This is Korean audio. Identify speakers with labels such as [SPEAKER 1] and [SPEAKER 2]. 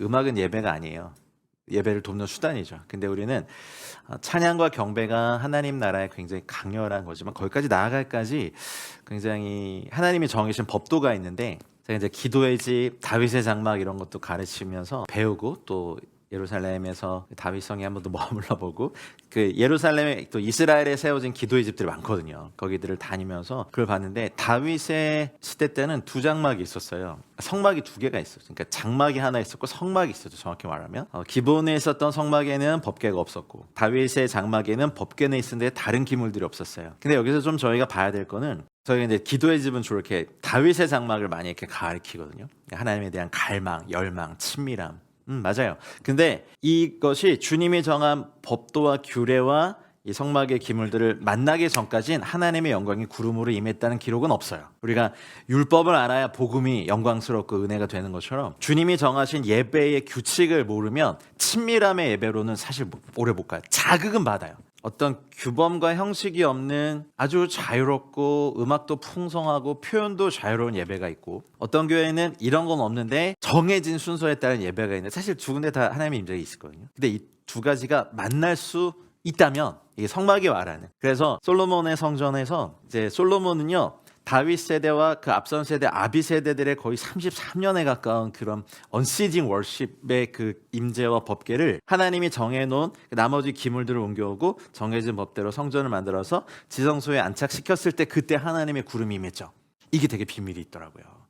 [SPEAKER 1] 음악은 예배가 아니에요. 예배를 돕는 수단이죠. 근데 우리는 어, 찬양과 경배가 하나님 나라에 굉장히 강렬한 거지만 거기까지 나아갈까지 굉장히 하나님이 정해주신 법도가 있는데 제가 이제 기도의 집, 다윗의 장막 이런 것도 가르치면서 배우고 또 예루살렘에서 다윗성에 한번 더 머물러 보고 그 예루살렘에 또 이스라엘에 세워진 기도의 집들이 많거든요. 거기들을 다니면서 그걸 봤는데 다윗의 시대 때는 두 장막이 있었어요. 성막이 두 개가 있었어요. 그러니까 장막이 하나 있었고 성막이 있었죠. 정확히 말하면 어, 기본에 있었던 성막에는 법궤가 없었고 다윗의 장막에는 법궤는 있었는데 다른 기물들이 없었어요. 근데 여기서 좀 저희가 봐야 될 거는 저희가 이제 기도의 집은 이렇게 다윗의 장막을 많이 이렇게 가리키거든요. 하나님에 대한 갈망, 열망, 친밀함. 음, 맞아요. 근데 이것이 주님이 정한 법도와 규례와 이 성막의 기물들을 만나기 전까진 하나님의 영광이 구름으로 임했다는 기록은 없어요. 우리가 율법을 알아야 복음이 영광스럽고 은혜가 되는 것처럼 주님이 정하신 예배의 규칙을 모르면 친밀함의 예배로는 사실 오래 못 가요. 자극은 받아요. 어떤 규범과 형식이 없는 아주 자유롭고 음악도 풍성하고 표현도 자유로운 예배가 있고 어떤 교회는 이런 건 없는데 정해진 순서에 따른 예배가 있는데 사실 두 군데 다 하나님의 임재가 있었거든요. 근데 이 두 가지가 만날 수 있다면 이게 성막이 말하는 그래서 솔로몬의 성전에서 이제 솔로몬은요 다윗 세대와 그 앞선 세대 아비 세대들의 거의 33년에 가까운 그런 언시징 월십의 그 임재와 법계를 하나님이 정해놓은 그 나머지 기물들을 옮겨오고 정해진 법대로 성전을 만들어서 지성소에 안착시켰을 때 그때 하나님의 구름이 임했죠. 이게 되게 비밀이 있더라고요.